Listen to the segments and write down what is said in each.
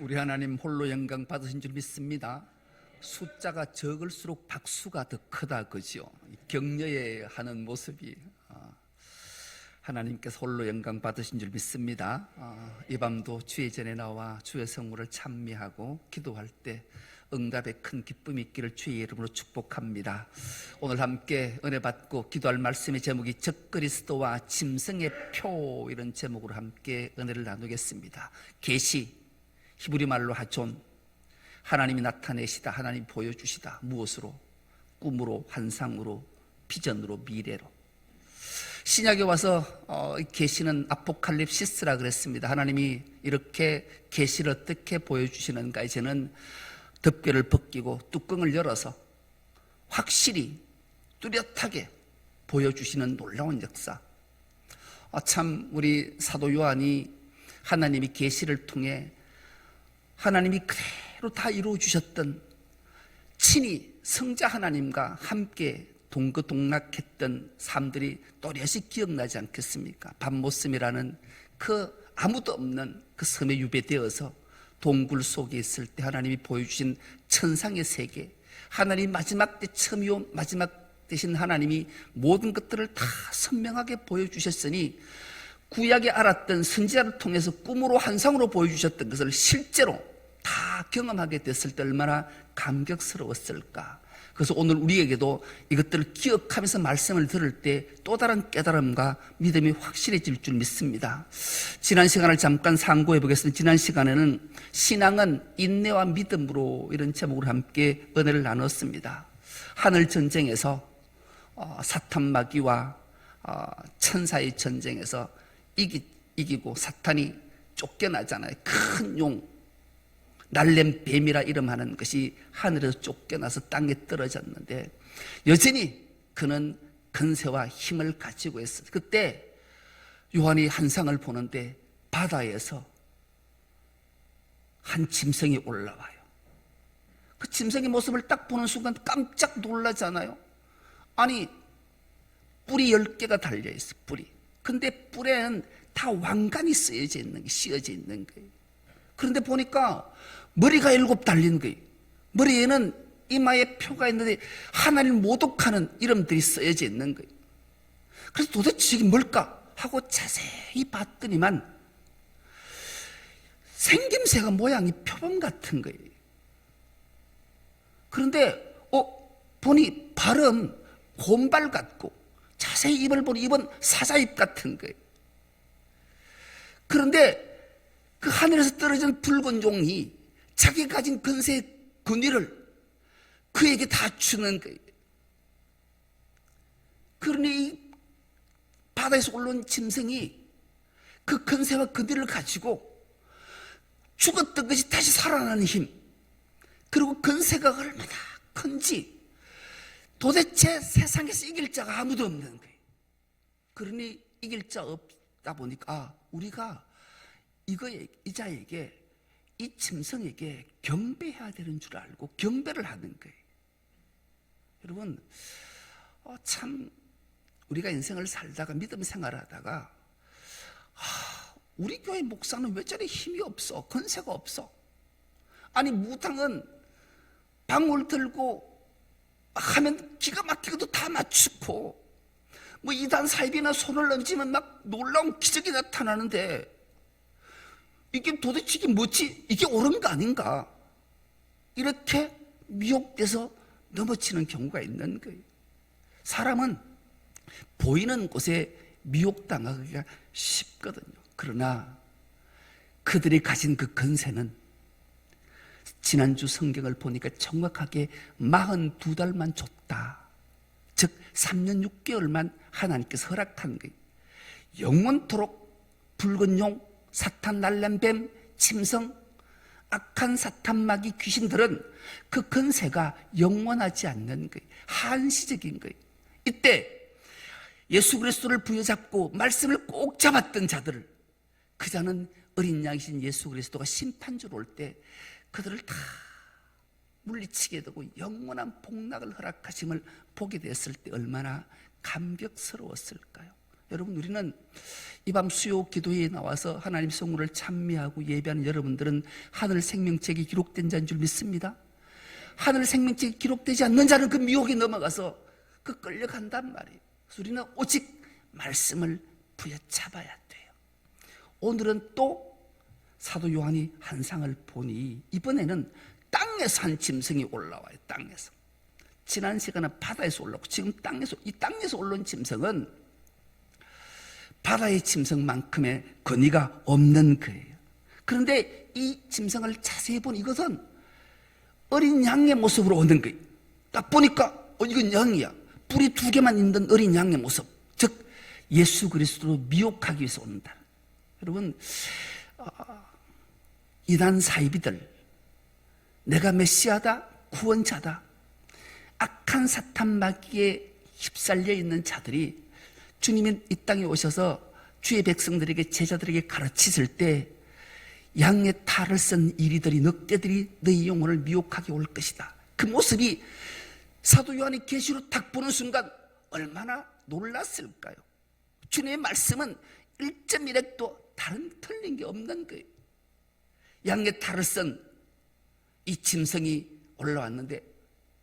우리 하나님 홀로 영광 받으신 줄 믿습니다. 숫자가 적을수록 박수가 더 크다 그죠? 격려에 하는 모습이 아, 하나님께서 홀로 영광 받으신 줄 믿습니다. 아, 이 밤도 주의 전에 나와 주의 성물을 찬미하고 기도할 때 응답의 큰 기쁨이 있기를 주의 이름으로 축복합니다. 오늘 함께 은혜 받고 기도할 말씀의 제목이 적그리스도와 짐승의 표 이런 제목으로 함께 은혜를 나누겠습니다. 계시 히브리 말로 하존. 하나님이 나타내시다. 하나님 보여주시다. 무엇으로? 꿈으로 환상으로 비전으로 미래로. 신약에 와서 어, 이 계시는 아포칼립시스라 그랬습니다. 하나님이 이렇게 계시를 어떻게 보여주시는가? 이제는 덮개를 벗기고 뚜껑을 열어서 확실히 뚜렷하게 보여주시는 놀라운 역사. 아, 참 우리 사도 요한이 하나님이 계시를 통해 하나님이 그대로 다 이루어 주셨던 친히 성자 하나님과 함께 동거동락했던 삶들이 또렷이 기억나지 않겠습니까? 밤모섬이라는 그 아무도 없는 그 섬에 유배되어서 동굴 속에 있을 때 하나님이 보여주신 천상의 세계, 하나님 마지막 때 처음이 온 마지막 되신 하나님이 모든 것들을 다 선명하게 보여주셨으니 구약에 알았던 선지자를 통해서 꿈으로 환상으로 보여주셨던 것을 실제로 다 경험하게 됐을 때 얼마나 감격스러웠을까. 그래서 오늘 우리에게도 이것들을 기억하면서 말씀을 들을 때 또 다른 깨달음과 믿음이 확실해질 줄 믿습니다. 지난 시간을 잠깐 상고해 보겠습니다. 지난 시간에는 신앙은 인내와 믿음으로 이런 제목으로 함께 은혜를 나눴습니다. 하늘 전쟁에서 어, 사탄 마귀와 어, 천사의 전쟁에서 이기, 이기고 사탄이 쫓겨나잖아요. 큰 용, 날렘 뱀이라 이름하는 것이 하늘에서 쫓겨나서 땅에 떨어졌는데 여전히 그는 근세와 힘을 가지고 있어. 그때 요한이 한 상을 보는데 바다에서 한 짐승이 올라와요. 그 짐승의 모습을 딱 보는 순간 깜짝 놀라잖아요. 아니 뿔이 열 개가 달려 있어 뿔이. 근데 뿔에는 다 왕관이 쓰여져 있는 게 씌어져 있는 거예요. 그런데 보니까 머리가 일곱 달린 거예요. 머리에는 이마에 표가 있는데 하나님 모독하는 이름들이 쓰여져 있는 거예요. 그래서 도대체 이게 뭘까 하고 자세히 봤더니만 생김새가 모양이 표범 같은 거예요. 그런데 어 보니 발은 곰발 같고 자세히 입을 보니 입은 사자입 같은 거예요. 그런데 그 하늘에서 떨어진 붉은 종이 자기 가진 근세의 근위를 그에게 다 주는 거예요. 그러니 이 바다에서 올라온 짐승이 그 근세와 근위를 가지고 죽었던 것이 다시 살아나는 힘, 그리고 근세가 얼마나 큰지 도대체 세상에서 이길 자가 아무도 없는 거예요. 그러니 이길 자 없다 보니까 아, 우리가 이거에 이 자에게 이 짐승에게 경배해야 되는 줄 알고 경배를 하는 거예요. 여러분, 어, 참 우리가 인생을 살다가 믿음 생활하다가 아, 우리 교회 목사는 왜 저리 힘이 없어? 건세가 없어? 아니 무당은 방울 들고 하면 기가 막히게도 다 맞추고 뭐 이단 사입이나 손을 얹으면 막 놀라운 기적이 나타나는데 이게 도대체 이게 뭐지? 이게 옳은 거 아닌가? 이렇게 미혹돼서 넘어지는 경우가 있는 거예요. 사람은 보이는 곳에 미혹당하기가 쉽거든요. 그러나 그들이 가진 그 근세는 지난주 성경을 보니까 정확하게 42달만 줬다. 즉 3년 6개월만 하나님께서 허락한 거예요. 영원토록 붉은 용, 사탄 날람뱀, 침성, 악한 사탄 마귀 귀신들은 그 근세가 영원하지 않는 거예요. 한시적인 거예요. 이때 예수 그리스도를 부여잡고 말씀을 꼭 잡았던 자들을 그 자는 어린 양이신 예수 그리스도가 심판주로 올 때 그들을 다 물리치게 되고 영원한 복락을 허락하심을 보게 됐을 때 얼마나 감격스러웠을까요? 여러분 우리는 이 밤 수요 기도회에 나와서 하나님 성물을 찬미하고 예배하는 여러분들은 하늘 생명책이 기록된 자인 줄 믿습니다. 하늘 생명책이 기록되지 않는 자는 그 미혹에 넘어가서 그 끌려간단 말이에요. 우리는 오직 말씀을 부여잡아야 돼요. 오늘은 또 사도 요한이 한 상을 보니 이번에는 땅에서 한 짐승이 올라와요. 땅에서. 지난 시간은 바다에서 올라오고 지금 땅에서 이 땅에서 올라온 짐승은 바다의 짐승만큼의 권위가 없는 거예요. 그런데 이 짐승을 자세히 보니 이것은 어린 양의 모습으로 오는 거예요. 딱 보니까 어, 이건 양이야. 뿔이 두 개만 있는 어린 양의 모습. 즉 예수 그리스도로 미혹하기 위해서 온다. 여러분 아, 이단 사이비들 내가 메시아다 구원자다 악한 사탄 마귀에 휩쓸려 있는 자들이 주님이 이 땅에 오셔서 주의 백성들에게 제자들에게 가르치실 때 양의 탈을 쓴 이리들이 늑대들이 너희 영혼을 미혹하게 올 것이다. 그 모습이 사도 요한이 계시로 딱 보는 순간 얼마나 놀랐을까요? 주님의 말씀은 1.1핵도 다른 틀린 게 없는 거예요. 양의 탈을 쓴 이 짐승이 올라왔는데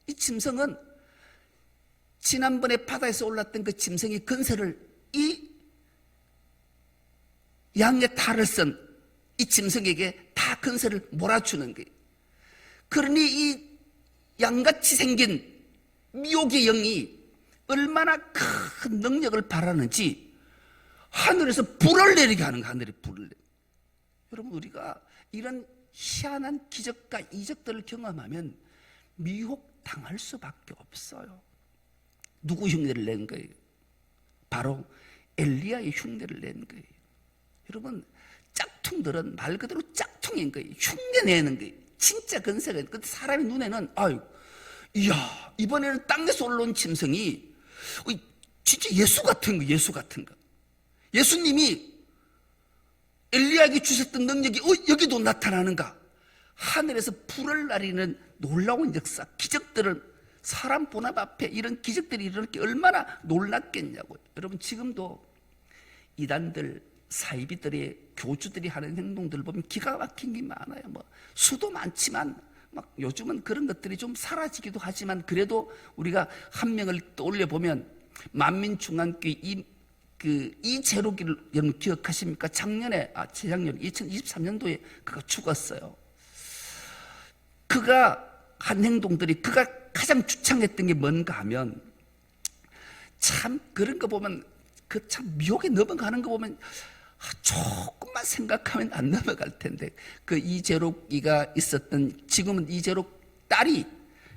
이 짐승은 지난번에 바다에서 올랐던 그 짐승이 근세를 이 양의 탈을 쓴 이 짐승에게 다 근세를 몰아주는 거예요. 그러니 이 양같이 생긴 미혹의 영이 얼마나 큰 능력을 바라는지 하늘에서 불을 내리게 하는 거야, 하늘에 불을 내리 여러분 우리가 이런 희한한 기적과 이적들을 경험하면 미혹 당할 수밖에 없어요. 누구 흉내를 낸 거예요? 바로 엘리야의 흉내를 낸 거예요. 여러분 짝퉁들은 말 그대로 짝퉁인 거예요. 흉내 내는 거예요. 진짜 근세가 근데 사람의 눈에는 아유, 이야 이번에는 땅에서 올라온 짐승이 어, 진짜 예수 같은 거, 예수 같은 거. 예수님이 엘리야에게 주셨던 능력이 어, 여기도 나타나는가? 하늘에서 불을 나리는 놀라운 역사, 기적들을 사람 본앞 앞에 이런 기적들이 일어날 게 얼마나 놀랐겠냐고요. 여러분 지금도 이단들 사이비들의 교주들이 하는 행동들을 보면 기가 막힌 게 많아요. 뭐 수도 많지만 막 요즘은 그런 것들이 좀 사라지기도 하지만 그래도 우리가 한 명을 떠올려 보면 만민중앙교회 이 그 이재록이를 여러분 기억하십니까? 작년에 아 재작년 2023년도에 그가 죽었어요. 그가 한 행동들이 그가 가장 주창했던 게 뭔가 하면 참 그런 거 보면 그 참 미혹에 넘어가는 거 보면 아, 조금만 생각하면 안 넘어갈 텐데 그 이재록이가 있었던 지금은 이재록 딸이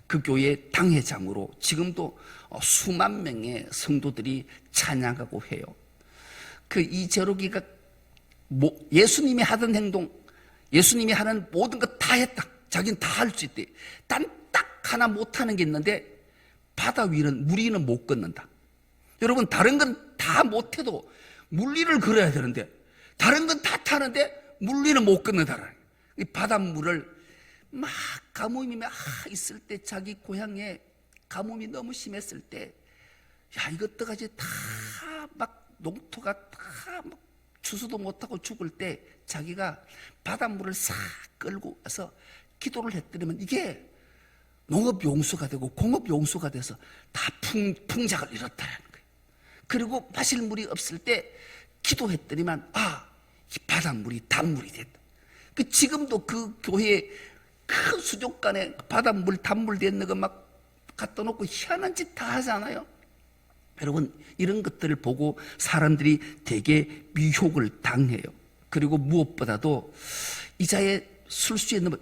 그 교회 당회장으로 지금도 어, 수만 명의 성도들이 찬양하고 해요. 그 이재록이가 예수님이 하던 행동, 예수님이 하는 모든 것 다 했다. 자기는 다 할 수 있대. 단딱 하나 못하는 게 있는데 바다 위는 물 위는 못 걷는다. 여러분 다른 건 다 못해도 물 위를 걸어야 되는데 다른 건 다 타는데 물 위는 못 걷는다라는 이 바닷물을 막 가뭄이 막 있을 때 자기 고향에 가뭄이 너무 심했을 때 야 이것 어떡하지 다막 농토가 다막 주수도 못하고 죽을 때 자기가 바닷물을 싹 끌고 와서 기도를 했더니만 이게 농업 용수가 되고 공업 용수가 돼서 다 풍, 풍작을 이뤘다는 거예요. 그리고 마실 물이 없을 때 기도했더니만 아, 이 바닷물이 단물이 됐다. 그 지금도 그 교회에 큰 수족관에 바닷물 단물 됐는 거막 갖다 놓고 희한한 짓 다 하잖아요. 여러분 이런 것들을 보고 사람들이 되게 미혹을 당해요. 그리고 무엇보다도 이자의 술수에 넘어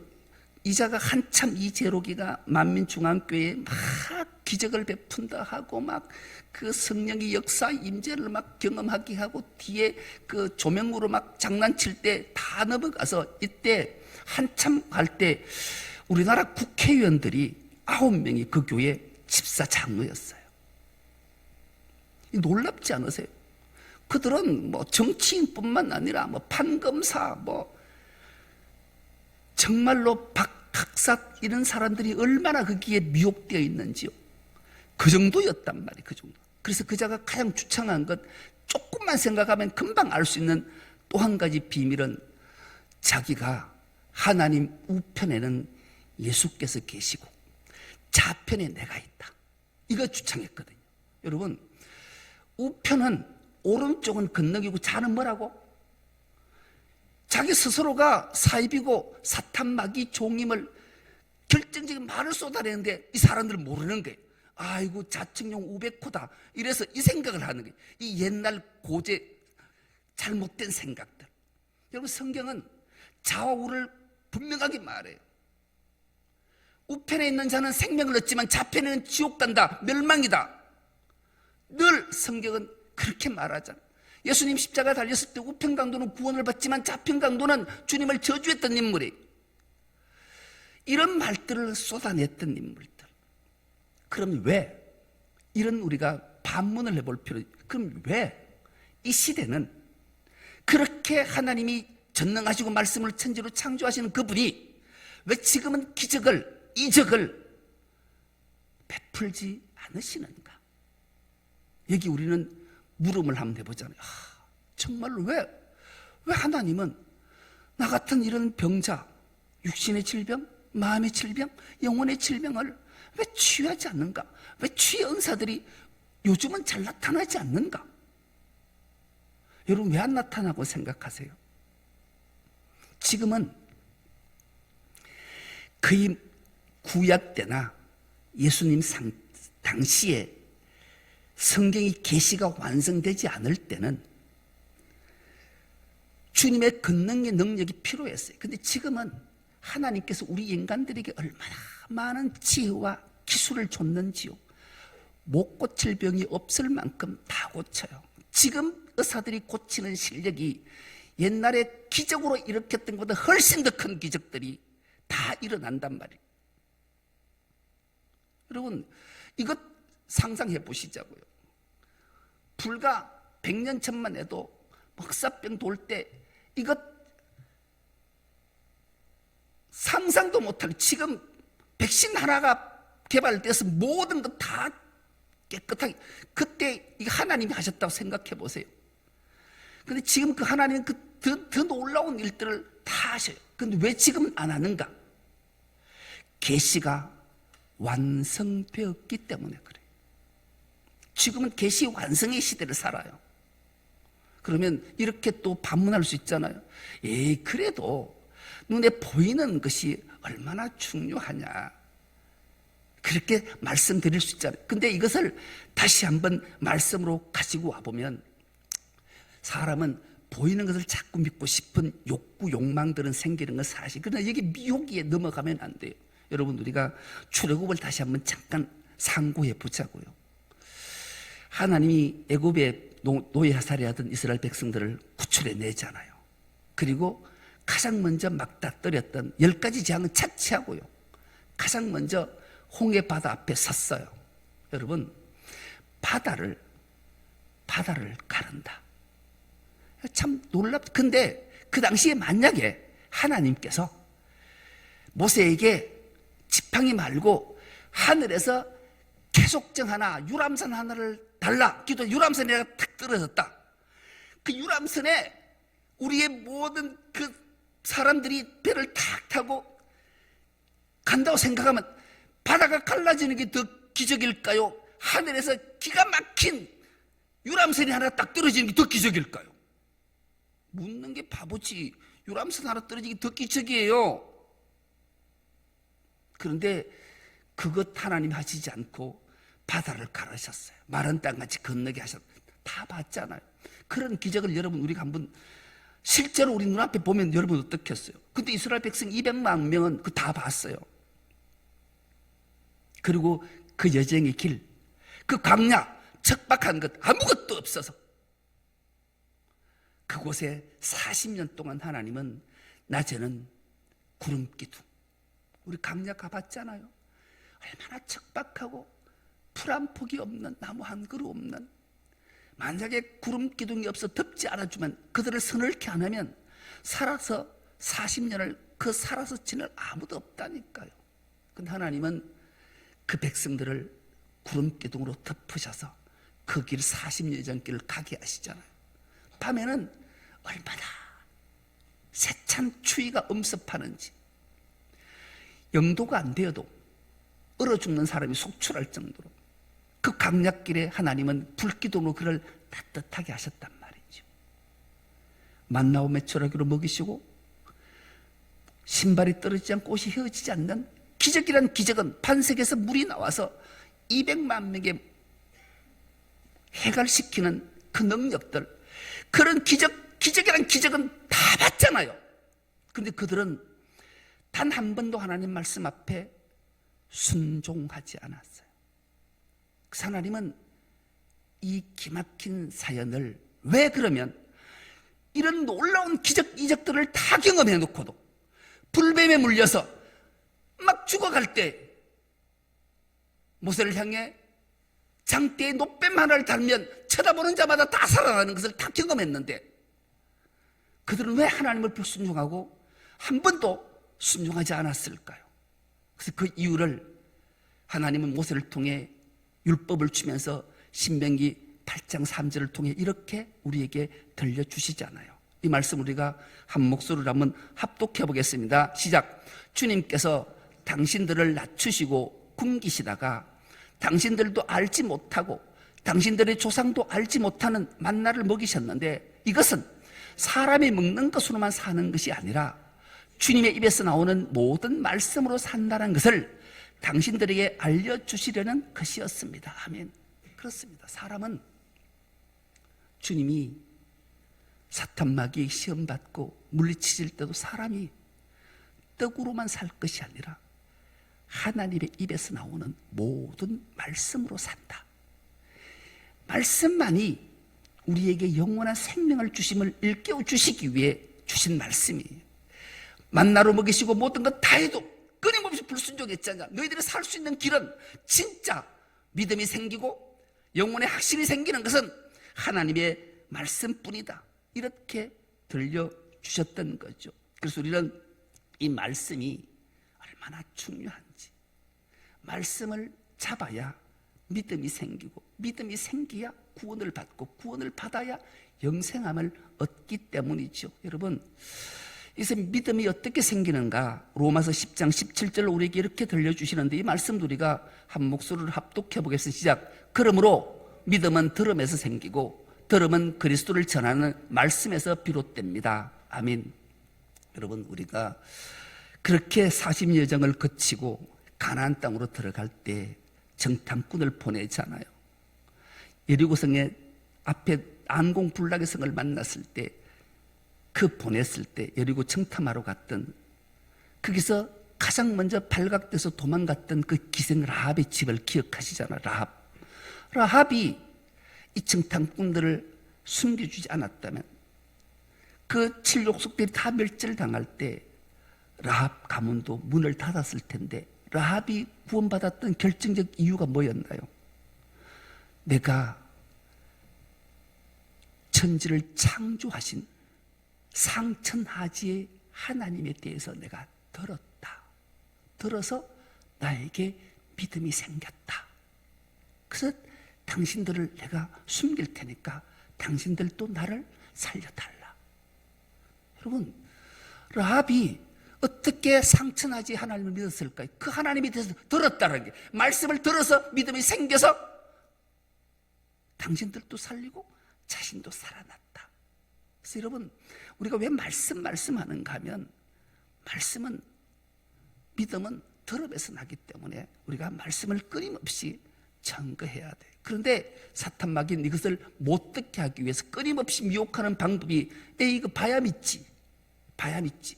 이자가 한참 이 제로기가 만민중앙교회에 막 기적을 베푼다 하고 막 그 성령의 역사 임재를 막 경험하게 하고 뒤에 그 조명으로 막 장난칠 때 다 넘어가서 이때 한참 갈 때 우리나라 국회의원들이 아홉 명이 그 교회 집사 장로였어요. 놀랍지 않으세요? 그들은 뭐 정치인뿐만 아니라 뭐 판검사 뭐 정말로 박 학사 이런 사람들이 얼마나 거기에 미혹되어 있는지요. 그 정도였단 말이에요. 그 정도. 그래서 그자가 가장 주창한 것 조금만 생각하면 금방 알 수 있는 또 한 가지 비밀은 자기가 하나님 우편에는 예수께서 계시고 좌편에 내가 있다. 이거 주창했거든요. 여러분, 우편은 오른쪽은 건너기고 좌는 뭐라고? 자기 스스로가 사입이고 사탄 마귀 종임을 결정적인 말을 쏟아내는데 이 사람들은 모르는 거예요. 아이고 자칭용 우백호다. 이래서 이 생각을 하는 거예요. 이 옛날 고제 잘못된 생각들. 여러분 성경은 좌와 우를 분명하게 말해요. 우편에 있는 자는 생명을 얻지만 좌편에는 지옥 간다. 멸망이다. 늘 성경은 그렇게 말하잖아. 예수님 십자가 달렸을 때 우편 강도는 구원을 받지만 좌편 강도는 주님을 저주했던 인물이 이런 말들을 쏟아냈던 인물들. 그럼 왜 이런 우리가 반문을 해볼 필요? 그럼 왜 이 시대는 그렇게 하나님이 전능하시고 말씀을 천지로 창조하시는 그분이 왜 지금은 기적을 이적을 베풀지 않으시는가? 여기 우리는 물음을 한번 해보잖아요. 아, 정말로 왜, 왜 하나님은 나 같은 이런 병자, 육신의 질병, 마음의 질병, 영혼의 질병을 왜 치유하지 않는가? 왜 치유 은사들이 요즘은 잘 나타나지 않는가? 여러분 왜 안 나타나고 생각하세요? 지금은 그의 구약 때나 예수님 상, 당시에 성경이 계시가 완성되지 않을 때는 주님의 권능의 능력이 필요했어요. 근데 지금은 하나님께서 우리 인간들에게 얼마나 많은 지혜와 기술을 줬는지요. 못 고칠 병이 없을 만큼 다 고쳐요. 지금 의사들이 고치는 실력이 옛날에 기적으로 일으켰던 것보다 훨씬 더 큰 기적들이 다 일어난단 말이에요. 여러분, 이것 상상해 보시자고요. 불과 100년 전만 해도 흑사병 돌 때 이것 상상도 못할 지금 백신 하나가 개발돼서 모든 것 다 깨끗하게 그때 이 하나님이 하셨다고 생각해 보세요. 근데 지금 그 하나님은 그 더 더 놀라운 일들을 다 하셔요. 근데 왜 지금 안 하는가? 계시가 완성되었기 때문에 그래요. 지금은 계시 완성의 시대를 살아요. 그러면 이렇게 또 반문할 수 있잖아요. 예, 그래도 눈에 보이는 것이 얼마나 중요하냐. 그렇게 말씀드릴 수 있잖아요. 근데 이것을 다시 한번 말씀으로 가지고 와보면 사람은 보이는 것을 자꾸 믿고 싶은 욕구, 욕망들은 생기는 건 사실. 그러나 여기 미혹에 넘어가면 안 돼요. 여러분, 우리가 출애굽을 다시 한번 잠깐 상고해 보자고요. 하나님이 애굽에 노예 하살이하던 이스라엘 백성들을 구출해 내잖아요. 그리고 가장 먼저 막다뜨렸던 열 가지 재앙을 차치하고요. 가장 먼저 홍해 바다 앞에 섰어요. 여러분, 바다를 바다를 가른다. 참 놀랍. 근데 그 당시에 만약에 하나님께서 모세에게 지팡이 말고 하늘에서 계속정 하나, 유람선 하나를 달라. 기도 유람선에 내가 탁 떨어졌다. 그 유람선에 우리의 모든 그 사람들이 배를 탁 타고 간다고 생각하면 바다가 갈라지는 게 더 기적일까요? 하늘에서 기가 막힌 유람선이 하나 딱 떨어지는 게 더 기적일까요? 묻는 게 바보지. 유람선 하나 떨어지기 더 기적이에요. 그런데 그것 하나님 하시지 않고 바다를 가르셨어요. 마른 땅같이 건너게 하셨. 다 봤잖아요. 그런 기적을 여러분 우리가 한번 실제로 우리 눈앞에 보면 여러분 어떻겠어요? 근데 이스라엘 백성 200만 명은 그 다 봤어요. 그리고 그 여정의 길, 그 광야, 척박한 것 아무것도 없어서 그곳에 40년 동안 하나님은 낮에는 구름 기둥. 우리 강야 가봤잖아요. 얼마나 척박하고 풀 한 폭이 없는 나무 한 그루 없는 만약에 구름 기둥이 없어 덮지 않아주면 그들을 서늘케 안 하면 살아서 40년을 그 살아서 지낼 아무도 없다니까요. 근데 하나님은 그 백성들을 구름 기둥으로 덮으셔서 그 길 40년 전 길을 가게 하시잖아요. 밤에는 얼마나 세찬 추위가 엄습하는지 영도가 안 되어도 얼어 죽는 사람이 속출할 정도로 그 강약길에 하나님은 불기둥으로 그를 따뜻하게 하셨단 말이죠. 만나오 메추라기로 먹이시고 신발이 떨어지지 않고 옷이 헤어지지 않는 기적이란 기적은 반석에서 물이 나와서 200만 명의 해갈시키는 그 능력들 그런 기적 기적이란 기적은 다 봤잖아요. 그런데 그들은 단 한 번도 하나님 말씀 앞에 순종하지 않았어요. 하나님은 이 기막힌 사연을 왜 그러면 이런 놀라운 기적 이적들을 다 경험해 놓고도 불뱀에 물려서 막 죽어갈 때 모세를 향해 장대에 노뱀 하나를 달면 쳐다보는 자마다 다 살아나는 것을 다 경험했는데 그들은 왜 하나님을 불순종하고 한 번도 순종하지 않았을까요? 그래서 그 이유를 하나님은 모세를 통해 율법을 주면서 신명기 8장 3절을 통해 이렇게 우리에게 들려주시잖아요. 이 말씀 우리가 한 목소리로 한번 합독해 보겠습니다. 시작. 주님께서 당신들을 낮추시고 굶기시다가 당신들도 알지 못하고 당신들의 조상도 알지 못하는 만나를 먹이셨는데 이것은 사람이 먹는 것으로만 사는 것이 아니라 주님의 입에서 나오는 모든 말씀으로 산다는 것을 당신들에게 알려주시려는 것이었습니다. 아멘. 그렇습니다. 사람은 주님이 사탄마귀 시험받고 물리치실 때도 사람이 떡으로만 살 것이 아니라 하나님의 입에서 나오는 모든 말씀으로 산다. 말씀만이 우리에게 영원한 생명을 주심을 일깨워 주시기 위해 주신 말씀이에요. 만나로 먹이시고 모든 것 다 해도 불순종했잖아. 너희들이 살 수 있는 길은 진짜 믿음이 생기고 영혼의 확신이 생기는 것은 하나님의 말씀뿐이다. 이렇게 들려주셨던 거죠. 그래서 우리는 이 말씀이 얼마나 중요한지 말씀을 잡아야 믿음이 생기고 믿음이 생기야 구원을 받고 구원을 받아야 영생함을 얻기 때문이죠. 여러분 이제 믿음이 어떻게 생기는가 로마서 10장 17절 우리에게 이렇게 들려주시는데 이 말씀도 우리가 한 목소리를 합독해 보겠습니다. 시작. 그러므로 믿음은 들음에서 생기고 들음은 그리스도를 전하는 말씀에서 비롯됩니다. 아멘. 여러분 우리가 그렇게 40여 정을 거치고 가나안 땅으로 들어갈 때 정탐꾼을 보내잖아요. 예리고성의 앞에 안공불락의 성을 만났을 때 그 보냈을 때 여리고 청탐하러 갔던 거기서 가장 먼저 발각돼서 도망갔던 그 기생 라합의 집을 기억하시잖아 라합 라합이 이 청탐꾼들을 숨겨주지 않았다면 그 칠욕속들이 다 멸절당할 때 라합 가문도 문을 닫았을 텐데 라합이 구원받았던 결정적 이유가 뭐였나요? 내가 천지를 창조하신 상천하지의 하나님에 대해서 내가 들었다. 들어서 나에게 믿음이 생겼다. 그래서 당신들을 내가 숨길 테니까 당신들도 나를 살려달라. 여러분, 라합이 어떻게 상천하지 하나님을 믿었을까요? 그 하나님에 대해서 들었다는 게 말씀을 들어서 믿음이 생겨서 당신들도 살리고 자신도 살아났다. 그래서 여러분 우리가 왜 말씀 말씀하는가 하면 말씀은 믿음은 들음에서 나기 때문에 우리가 말씀을 끊임없이 증거해야 돼. 그런데 사탄 마귀는 이것을 못 듣게 하기 위해서 끊임없이 미혹하는 방법이 에이 이거 봐야 믿지. 봐야 믿지.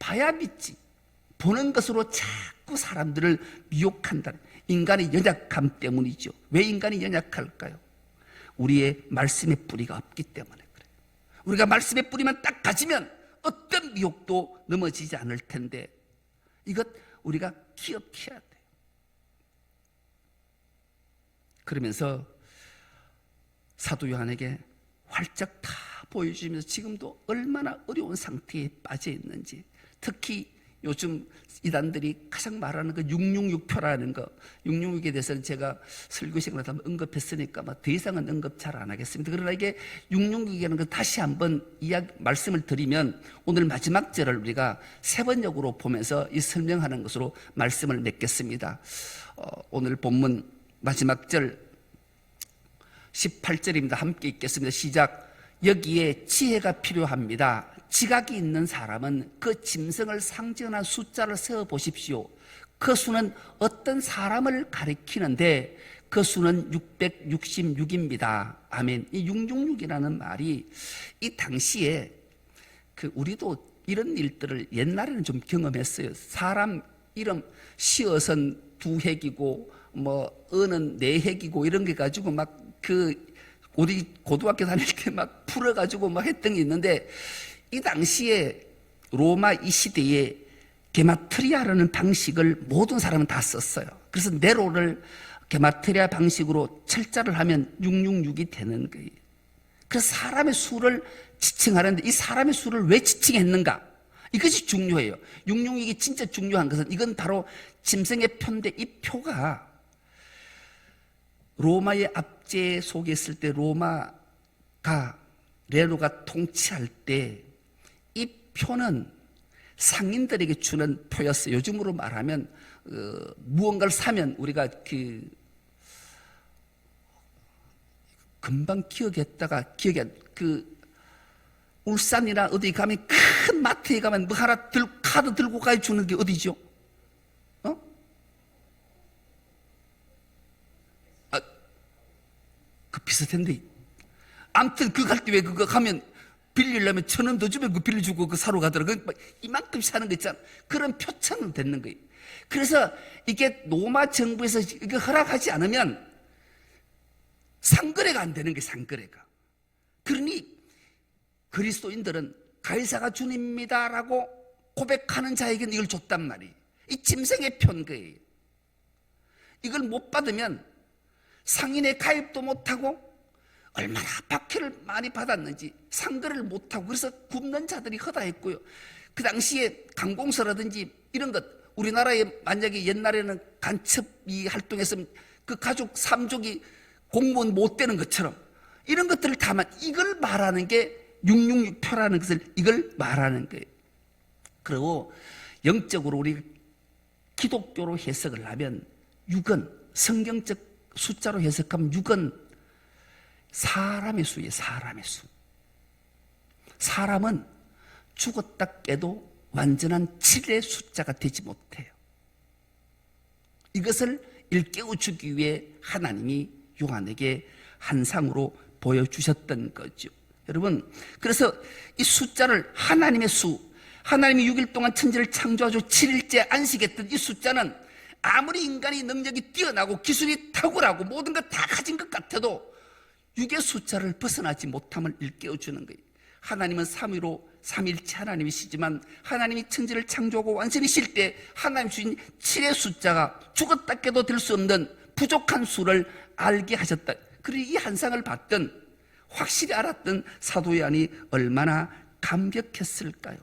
봐야 믿지. 보는 것으로 자꾸 사람들을 미혹한다. 인간의 연약함 때문이죠. 왜 인간이 연약할까요? 우리의 말씀의 뿌리가 없기 때문에. 우리가 말씀의 뿌리만 딱 가지면 어떤 미혹도 넘어지지 않을 텐데 이것 우리가 기억해야 돼요. 그러면서 사도 요한에게 활짝 다 보여주면서 지금도 얼마나 어려운 상태에 빠져 있는지 특히 요즘 이단들이 가장 말하는 그 666표라는 거, 666에 대해서는 제가 설교 시간에 한번 언급했으니까 뭐더 이상은 언급 잘 안 하겠습니다. 그러나 이게 666이라는 거 다시 한번 이야기, 말씀을 드리면 오늘 마지막 절을 우리가 세 번역으로 보면서 이 설명하는 것으로 말씀을 맺겠습니다. 어, 오늘 본문 마지막 절 18절입니다. 함께 읽겠습니다. 시작. 여기에 지혜가 필요합니다. 지각이 있는 사람은 그 짐승을 상징하는 숫자를 세어 보십시오. 그 수는 어떤 사람을 가리키는데 그 수는 666입니다. 아멘. 이 666이라는 말이 이 당시에 그 우리도 이런 일들을 옛날에는 좀 경험했어요. 사람 이름 시어선 두 획이고 뭐 어는 네 획이고 이런 게 가지고 막 그 우리 고등학교 다닐 때 막 풀어가지고 막 했던 게 있는데 이 당시에 로마 이 시대에 게마트리아라는 방식을 모든 사람은 다 썼어요. 그래서 네로를 게마트리아 방식으로 철자를 하면 666이 되는 거예요. 그래서 사람의 수를 지칭하는데 이 사람의 수를 왜 지칭했는가? 이것이 중요해요. 666이 진짜 중요한 것은 이건 바로 짐승의 표인데 이 표가 로마의 압제 속에 있을 때 로마가 레노가 통치할 때이 표는 상인들에게 주는 표였어요. 요즘으로 말하면 어, 무언가를 사면 우리가 그 금방 기억했다가 기억이 안, 그 울산이나 어디 가면 큰 마트에 가면 뭐 하나 들 카드 들고 가야 주는 게 어디죠? 어? 아, 그 비슷한데. 아무튼 그갈 때 왜 그거 가면 빌리려면 천 원 더 주면 그 빌려주고 그 사러 가더라고. 그 이만큼 사는 거 있잖아. 그런 표창은 되는 거예요. 그래서 이게 로마 정부에서 이거 허락하지 않으면 상거래가 안 되는 게 상거래가. 그러니 그리스도인들은 가이사가 주님입니다라고 고백하는 자에게는 이걸 줬단 말이에요. 이 짐승의 편 거예요. 이걸 못 받으면 상인의 가입도 못하고 얼마나 박해를 많이 받았는지 상거래를 못하고 그래서 굶는 자들이 허다했고요. 그 당시에 강공서라든지 이런 것 우리나라에 만약에 옛날에는 간첩이 활동했으면 그 가족 삼족이 공무원 못 되는 것처럼 이런 것들을 다만 이걸 말하는 게 666표라는 것을 이걸 말하는 거예요. 그리고 영적으로 우리 기독교로 해석을 하면 6은 성경적 숫자로 해석하면 6은 사람의 수예요, 사람의 수. 사람은 죽었다 깨도 완전한 7의 숫자가 되지 못해요. 이것을 일깨워주기 위해 하나님이 요한에게 한 상으로 보여주셨던 거죠. 여러분, 그래서 이 숫자를 하나님의 수, 하나님이 6일 동안 천지를 창조하죠. 7일째 안식했던 이 숫자는 아무리 인간이 능력이 뛰어나고 기술이 탁월하고 모든 것다 가진 것 같아도 6의 숫자를 벗어나지 못함을 일깨워주는 거예요. 하나님은 3위로 삼일체 하나님이시지만 하나님이 천지를 창조하고 완전히 쉴때 하나님 주신 7의 숫자가 죽었다 깨도 될 수 없는 부족한 수를 알게 하셨다. 그리고 이 한상을 봤던 확실히 알았던 사도 요한이 얼마나 감격했을까요?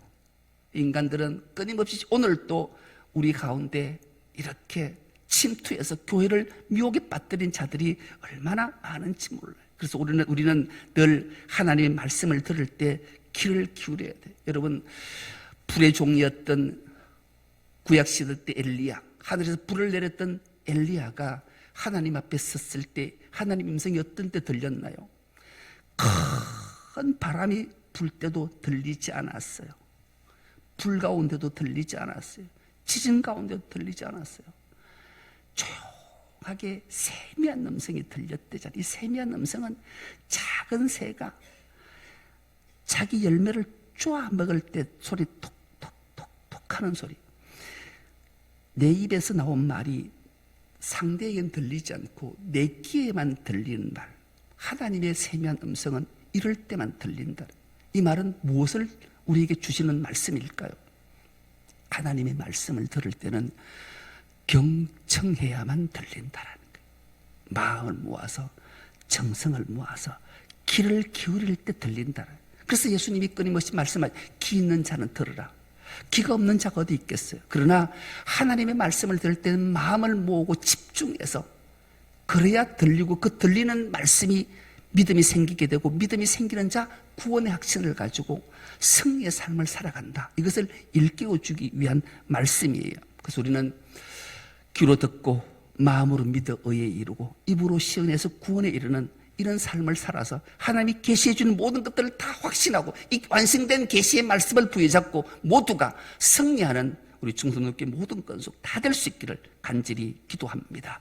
인간들은 끊임없이 오늘도 우리 가운데 이렇게 침투해서 교회를 미혹에 빠뜨린 자들이 얼마나 많은지 몰라요. 그래서 우리는, 우리는 늘 하나님의 말씀을 들을 때 귀를 기울여야 돼. 여러분, 불의 종이었던 구약시대 때 엘리야, 하늘에서 불을 내렸던 엘리야가 하나님 앞에 섰을 때 하나님 음성이 어떤 때 들렸나요? 큰 바람이 불 때도 들리지 않았어요. 불 가운데도 들리지 않았어요. 지진 가운데도 들리지 않았어요. 조용 하게 세미한 음성이 들렸대잖아요. 이 세미한 음성은 작은 새가 자기 열매를 쪼아 먹을 때 소리 톡톡톡톡 하는 소리. 내 입에서 나온 말이 상대에겐 들리지 않고 내 귀에만 들리는 말. 하나님의 세미한 음성은 이럴 때만 들린다. 이 말은 무엇을 우리에게 주시는 말씀일까요? 하나님의 말씀을 들을 때는 경청해야만 들린다라는 거예요. 마음을 모아서 정성을 모아서 귀를 기울일 때 들린다. 그래서 예수님이 끊임없이 말씀하시 귀 있는 자는 들으라. 기가 없는 자가 어디 있겠어요. 그러나 하나님의 말씀을 들을 때는 마음을 모으고 집중해서 그래야 들리고 그 들리는 말씀이 믿음이 생기게 되고 믿음이 생기는 자 구원의 확신을 가지고 승리의 삶을 살아간다. 이것을 일깨워 주기 위한 말씀이에요. 그래서 우리는 귀로 듣고 마음으로 믿어 의에 이루고 입으로 시연해서 구원에 이르는 이런 삶을 살아서 하나님이 계시해 주는 모든 것들을 다 확신하고 이 완성된 계시의 말씀을 부여잡고 모두가 승리하는 우리 중성교회 모든 건속 다 될 수 있기를 간절히 기도합니다.